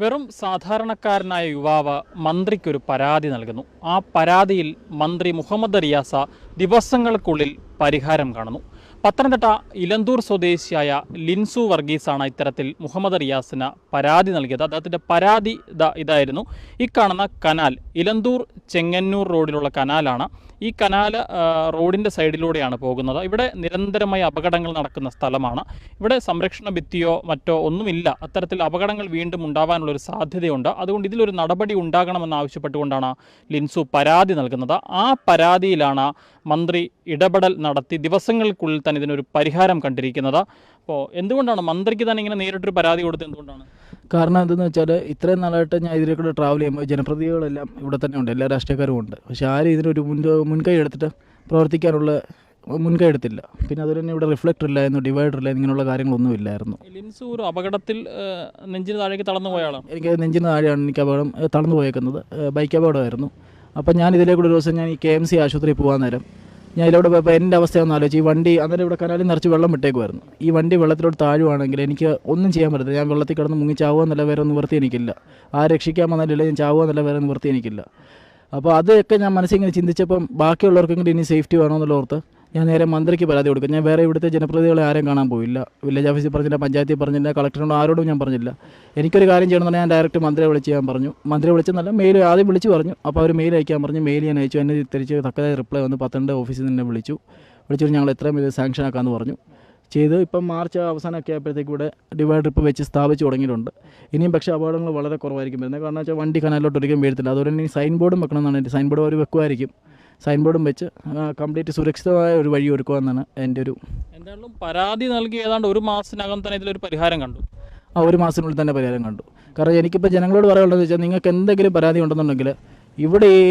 വെറും സാധാരണക്കാരനായ യുവാവ് മന്ത്രിക്കൊരു പരാതി നൽകുന്നു. ആ പരാതിയിൽ മന്ത്രി മുഹമ്മദ് റിയാസ ദിവസങ്ങൾക്കുള്ളിൽ പരിഹാരം കാണുന്നു. പത്തനംതിട്ട ഇലന്തൂർ സ്വദേശിയായ ലിൻസു വർഗീസാണ് ഇത്തരത്തിൽ മുഹമ്മദ് റിയാസിന് പരാതി നൽകിയത്. അദ്ദേഹത്തിന്റെ പരാതി ഇതാ ഇതായിരുന്നു. ഈ കാണുന്ന കനാൽ ഇലന്തൂർ ചെങ്ങന്നൂർ റോഡിലുള്ള കനാലാണ്. ഈ കനാൽ റോഡിന്റെ സൈഡിലൂടെയാണ് പോകുന്നത്. ഇവിടെ നിരന്തരമായി അപകടങ്ങൾ നടക്കുന്ന സ്ഥലമാണ്. ഇവിടെ സംരക്ഷണ ഭിത്തിയോ മറ്റോ ഒന്നുമില്ല. അത്തരത്തിൽ അപകടങ്ങൾ വീണ്ടും ഉണ്ടാവാനുള്ള ഒരു സാധ്യതയുണ്ട്. അതുകൊണ്ട് ഇതിലൊരു നടപടി ഉണ്ടാകണമെന്ന് ആവശ്യപ്പെട്ടുകൊണ്ടാണ് ലിൻസു പരാതി നൽകുന്നത്. ആ പരാതിയിലാണ് മന്ത്രി ഇടപെടൽ നടത്തി ദിവസങ്ങൾക്കുള്ളിൽ തന്നെ ഇതിനൊരു പരിഹാരം കണ്ടിരിക്കുന്നത്. അപ്പോൾ എന്തുകൊണ്ടാണ് മന്ത്രിക്ക് തന്നെ ഇങ്ങനെ നേരിട്ടൊരു പരാതി കൊടുത്തത്? എന്തുകൊണ്ടാണ്? കാരണം എന്തെന്ന് വെച്ചാൽ ഇത്രയും നാളായിട്ട് ഞാൻ ഇതിലേക്കൂടെ കൂടെ ട്രാവൽ ചെയ്യുമ്പോൾ ജനപ്രതിനിധികളെല്ലാം ഇവിടെ തന്നെ ഉണ്ട്. എല്ലാ രാഷ്ട്രീയക്കാരും ഉണ്ട്. പക്ഷേ ആരും ഇതിനൊരു മുൻ മുൻകൈ എടുത്തിട്ട് പ്രവർത്തിക്കാനുള്ള മുൻകൈ എടുത്തില്ല. പിന്നെ അതുപോലെ തന്നെ ഇവിടെ റിഫ്ലക്ടർ ഇല്ലായിരുന്നു ഡിവൈഡർ ഇല്ലായിരുന്നു ഇങ്ങനെയുള്ള കാര്യങ്ങളൊന്നും ഇല്ലായിരുന്നു. ലിൻസു ഒരു അപകടത്തിൽ നെഞ്ചിന് താഴേക്ക് തളർന്നു പോയാളാണ് എനിക്ക് നെഞ്ചിന് താഴെയാണ് എനിക്ക് അപകടം തളർന്നു പോയേക്കുന്നത്. ബൈക്ക് അപകടമായിരുന്നു. അപ്പം ഞാൻ ഇതിലെ കൂടെ ഒരു ദിവസം ഞാൻ ഈ കെ എം സി ആശുപത്രിയിൽ പോകാൻ നേരം ഞാൻ ഇതിലൂടെ പോയപ്പോൾ എന്റെ അവസ്ഥ ഒന്ന് ആലോചിച്ച് ഈ വണ്ടി അന്നേരം ഇവിടെ കനാലിൽ നിറച്ച് വെള്ളം വിട്ടേക്കുമായിരുന്നു ഈ വണ്ടി വെള്ളത്തിലോട്ട് താഴുവാണെങ്കിൽ എനിക്ക് ഒന്നും ചെയ്യാൻ പറ്റില്ല ഞാൻ വെള്ളത്തിൽ കിടന്ന് മുങ്ങി ചാവുക എന്നല്ല വേറെ നിവൃത്തി എനിക്കില്ല. ആ രക്ഷിക്കാൻ വന്നാലില്ല ഞാൻ ചാവുക എന്നല്ല വേറെ നിവൃത്തി എനിക്കില്ല. അപ്പോൾ അതൊക്കെ ഞാൻ മനസ്സിങ്ങനെ ചിന്തിച്ചപ്പം ബാക്കിയുള്ളവർക്കെങ്കിലും ഇനി സേഫ്റ്റി വേണമെന്നുള്ള ഓർത്ത് ഞാൻ നേരെ മന്ത്രിക്ക് പരാതി കൊടുക്കും. ഞാൻ വേറെ ഇവിടുത്തെ ജനപ്രതിനിധികളെ ആരെയും കാണാൻ പോയില്ല വില്ലേജ് ഓഫീസിൽ പറഞ്ഞില്ല പഞ്ചായത്തിൽ പറഞ്ഞില്ല കളക്ടറിനോട് ആരോടും ഞാൻ പറഞ്ഞില്ല. എനിക്കൊരു കാര്യം ചെയ്യണം ചെയ്യണമെന്ന് ഞാൻ ഡയറക്റ്റ് മന്ത്രിയെ വിളിച്ച് ഞാൻ പറഞ്ഞു. മന്ത്രിയെ വിളിച്ചെന്നല്ല മെയിൽ ആദ്യം വിളിച്ച് പറഞ്ഞു. അപ്പോൾ അവർ മെയിൽ അയക്കാൻ പറഞ്ഞു. മെയിൽ ഞാൻ അയച്ചു. എന്നെ തിരിച്ച് തക്കതായ റിപ്ലൈ വന്ന് പത്തനംതിട്ട ഓഫീസിൽ നിന്ന് വിളിച്ചു. വിളിച്ചിട്ട് ഞങ്ങൾ എത്രയും ഇത് സാങ്ഷൻ ആക്കാമെന്ന് പറഞ്ഞു. ചെയ്ത് ഇപ്പം മാർച്ച് അവസാനമൊക്കെ ആയപ്പോഴത്തേക്ക് ഇവിടെ ഡിവൈഡർ ഇപ്പോൾ വെച്ച് സ്ഥാപിച്ച് തുടങ്ങിയിട്ടുണ്ട്. ഇനിയും പക്ഷേ അപകടങ്ങൾ വളരെ കുറവായിരിക്കും വരുന്നത്. കാരണം വെച്ചാൽ വണ്ടി കനാലിലോട്ട് ഒരിക്കലും വീഴത്തില്ല. അതുപോലെ തന്നെ സൈൻ ബോർഡും വെക്കണമെന്നാണ് എന്റെ സൈൻ ബോർഡ് അവർ വെക്കുമായിരിക്കും. സൈൻ ബോർഡും വെച്ച് കംപ്ലീറ്റ് സുരക്ഷിതമായ ഒരു വഴി ഒരുക്കുക എന്നാണ് എന്റെ ഒരു എന്തായാലും പരാതി നൽകി ഏതാണ്ട് ഒരു മാസത്തിനകം തന്നെ ഇതിലൊരു പരിഹാരം കണ്ടു. ആ ഒരു മാസത്തിനുള്ളിൽ തന്നെ പരിഹാരം കണ്ടു. കാരണം എനിക്കിപ്പോൾ ജനങ്ങളോട് പറയാനുള്ളത് വെച്ചാൽ നിങ്ങൾക്ക് എന്തെങ്കിലും പരാതി ഉണ്ടെന്നുണ്ടെങ്കിൽ ഇവിടെ ഈ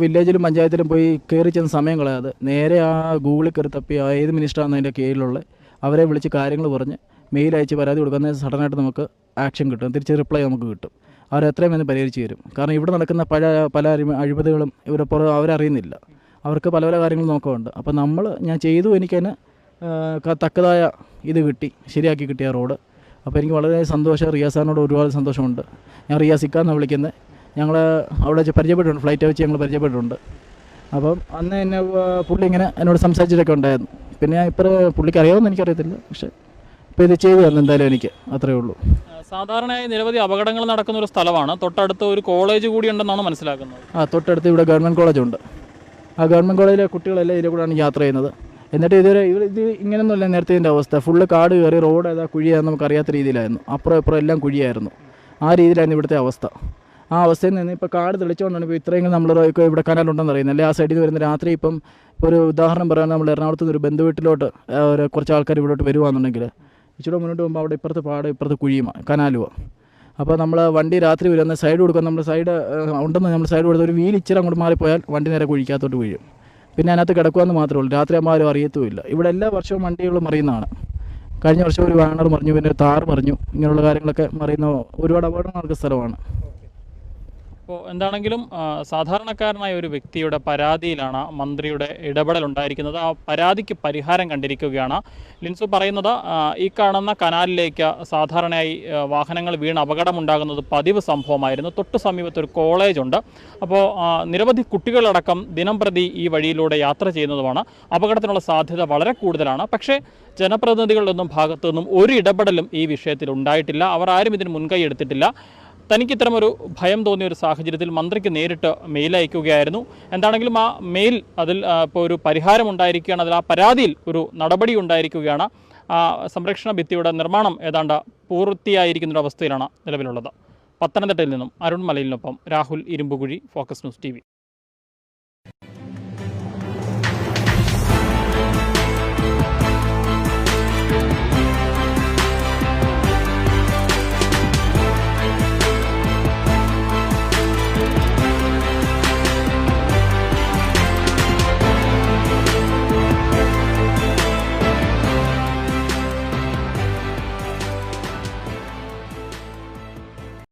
വില്ലേജിലും പഞ്ചായത്തിലും പോയി കയറി ചെന്ന് സമയം കളയാതെ നേരെ ആ ഗൂഗിളിൽ കയറി തപ്പി ആ ഏത് മിനിസ്റ്ററാണ് അതിന്റെ കീഴിലുള്ള അവരെ വിളിച്ച് കാര്യങ്ങൾ പറഞ്ഞ് മെയിൽ അയച്ച് പരാതി കൊടുക്കുന്ന സഡനായിട്ട് നമുക്ക് ആക്ഷൻ കിട്ടും. തിരിച്ച് റിപ്ലൈ നമുക്ക് കിട്ടും. അവർ എത്രയും വേഗം പരിഹരിച്ച് തരും. കാരണം ഇവിടെ നടക്കുന്ന പല പല അഴിമ- അഴിമതികളും ഇവരെ പുറ അവരറിയുന്നില്ല. അവർക്ക് പല പല കാര്യങ്ങൾ നോക്കുന്നുണ്ട് അപ്പോൾ നമ്മൾ ഞാൻ ചെയ്തു എനിക്കതിന് തന്നെ തക്കതായ ഇത് കിട്ടി. ശരിയാക്കി കിട്ടിയ റോഡ്. അപ്പോൾ എനിക്ക് വളരെ സന്തോഷം. റിയാസാറിനോട് ഒരുപാട് സന്തോഷമുണ്ട്. ഞാൻ റിയാസിക്കാന്ന് വിളിക്കുന്നത് ഞങ്ങൾ അവിടെ വെച്ച് പരിചയപ്പെട്ടിട്ടുണ്ട്. ഫ്ലൈറ്റ് വെച്ച് ഞങ്ങൾ പരിചയപ്പെട്ടിട്ടുണ്ട്. അപ്പം അന്ന് എന്നെ പുള്ളി ഇങ്ങനെ എന്നോട് സംസാരിച്ചിട്ടൊക്കെ ഉണ്ടായിരുന്നു. പിന്നെ ഞാൻ ഇപ്പോൾ പുള്ളിക്ക് അറിയാമെന്ന് എനിക്കറിയത്തില്ല. പക്ഷേ ഇപ്പോൾ ഇത് ചെയ്തു തന്നെ എന്തായാലും എനിക്ക്. അത്രയേ ഉള്ളൂ. സാധാരണയായി നിരവധി അപകടങ്ങൾ നടക്കുന്ന ഒരു സ്ഥലമാണ്. തൊട്ടടുത്ത് ഒരു കോളേജ് കൂടി ഉണ്ടെന്നാണ് മനസ്സിലാക്കുന്നത്. ആ തൊട്ടടുത്ത് ഇവിടെ ഗവൺമെന്റ് കോളേജുണ്ട്. ആ ഗവൺമെന്റ് കോളേജിലെ കുട്ടികളെല്ലാം ഇതിൽ കൂടെയാണ് യാത്ര ചെയ്യുന്നത്. എന്നിട്ട് ഇതുവരെ ഇവർ ഇത് ഇങ്ങനെയൊന്നുമല്ല നേരത്തെ ഇതിന്റെ അവസ്ഥ. ഫുള്ള് കാട് കയറി റോഡ് ഏതാ കുഴിയാന്ന് നമുക്ക് അറിയാത്ത രീതിയിലായിരുന്നു. അപ്പുറം ഇപ്പുറം എല്ലാം കുഴിയായിരുന്നു. ആ രീതിയിലായിരുന്നു ഇവിടുത്തെ അവസ്ഥ. ആ അവസ്ഥയിൽ നിന്ന് ഇപ്പോൾ കാട് തെളിച്ചുകൊണ്ടാണ് ഇപ്പോൾ ഇത്രയും നമ്മൾ ഇവിടെ കനാലുണ്ടെന്ന് അറിയുന്നത്. അല്ലെങ്കിൽ ആ സൈഡിൽ നിന്ന് വരുന്ന രാത്രി ഇപ്പം ഒരു ഉദാഹരണം പറയാൻ നമ്മൾ എറണാകുളത്ത് നിന്ന് ഒരു ബന്ധു വീട്ടിലോട്ട് ഒരു കുറച്ച് ആൾക്കാർ ഇവിടോട്ട് വരുവാന്നുണ്ടെങ്കിൽ ഇച്ചിരി മുന്നോട്ട് പോകുമ്പോൾ അവിടെ ഇപ്പുറത്ത് പാടം ഇപ്പുറത്ത് കുഴിയുമാണ് കനാലുമാണ് അപ്പോൾ നമ്മൾ വണ്ടി രാത്രി വരുന്ന സൈഡ് കൊടുക്കാൻ നമ്മൾ സൈഡ് ഉണ്ടെന്ന് നമ്മൾ സൈഡ് കൊടുത്ത് ഒരു വീൽ ഇച്ചിരി അങ്ങോട്ട് മാറിപ്പോയാൽ വണ്ടി നേരെ കുഴിക്കാത്തോട്ട് വീഴും. പിന്നെ അതിനകത്ത് കിടക്കുമെന്ന് മാത്രമേ ഉള്ളൂ. രാത്രി ആകുമ്പോൾ ആരും അറിയത്തുമില്ല. ഇവിടെ എല്ലാ വർഷവും വണ്ടികളും മറിയുന്നതാണ്. കഴിഞ്ഞ വർഷം ഒരു വാണർ മറിഞ്ഞു പിന്നെ താർ മറിഞ്ഞു. ഇങ്ങനെയുള്ള കാര്യങ്ങളൊക്കെ മറിയുന്ന ഒരുപാട് അപകടം നടക്കുന്ന സ്ഥലമാണ്. അപ്പോൾ എന്താണെങ്കിലും സാധാരണക്കാരനായ ഒരു വ്യക്തിയുടെ പരാതിയിലാണ് മന്ത്രിയുടെ ഇടപെടൽ ഉണ്ടായിരിക്കുന്നത് ആ പരാതിക്ക് പരിഹാരം കണ്ടിരിക്കുകയാണ്. ലിൻസു പറയുന്നത് ഈ കാണുന്ന കനാലിലേക്ക് സാധാരണയായി വാഹനങ്ങൾ വീണ് അപകടമുണ്ടാകുന്നത് പതിവ് സംഭവമായിരുന്നു. തൊട്ട് സമീപത്ത് ഒരു കോളേജുണ്ട്. അപ്പോൾ നിരവധി കുട്ടികളടക്കം ദിനം പ്രതി ഈ വഴിയിലൂടെ യാത്ര ചെയ്യുന്നതുമാണ്. അപകടത്തിനുള്ള സാധ്യത വളരെ കൂടുതലാണ്. പക്ഷേ ജനപ്രതിനിധികളുടെ ഒന്നും ഭാഗത്തു നിന്നും ഒരു ഇടപെടലും ഈ വിഷയത്തിൽ ഉണ്ടായിട്ടില്ല അവർ ആരും ഇതിന് മുൻകൈ എടുത്തിട്ടില്ല. തനിക്ക് ഇത്തരമൊരു ഭയം തോന്നിയ ഒരു സാഹചര്യത്തിൽ മന്ത്രിക്ക് നേരിട്ട് മെയിൽ അയക്കുകയായിരുന്നു. എന്താണെങ്കിലും ആ മെയിൽ അതിൽ ഇപ്പോൾ ഒരു പരിഹാരം ഉണ്ടായിരിക്കുകയാണ്. അതിൽ ആ പരാതിയിൽ ഒരു നടപടി ഉണ്ടായിരിക്കുകയാണ്. ആ സംരക്ഷണ ഭിത്തിയുടെ നിർമ്മാണം ഏതാണ്ട് പൂർത്തിയായിരിക്കുന്ന അവസ്ഥയിലാണ് നിലവിലുള്ളത്. പത്തനംതിട്ടയിൽ നിന്നും Arun Rahul Irumpukuzhi focus news T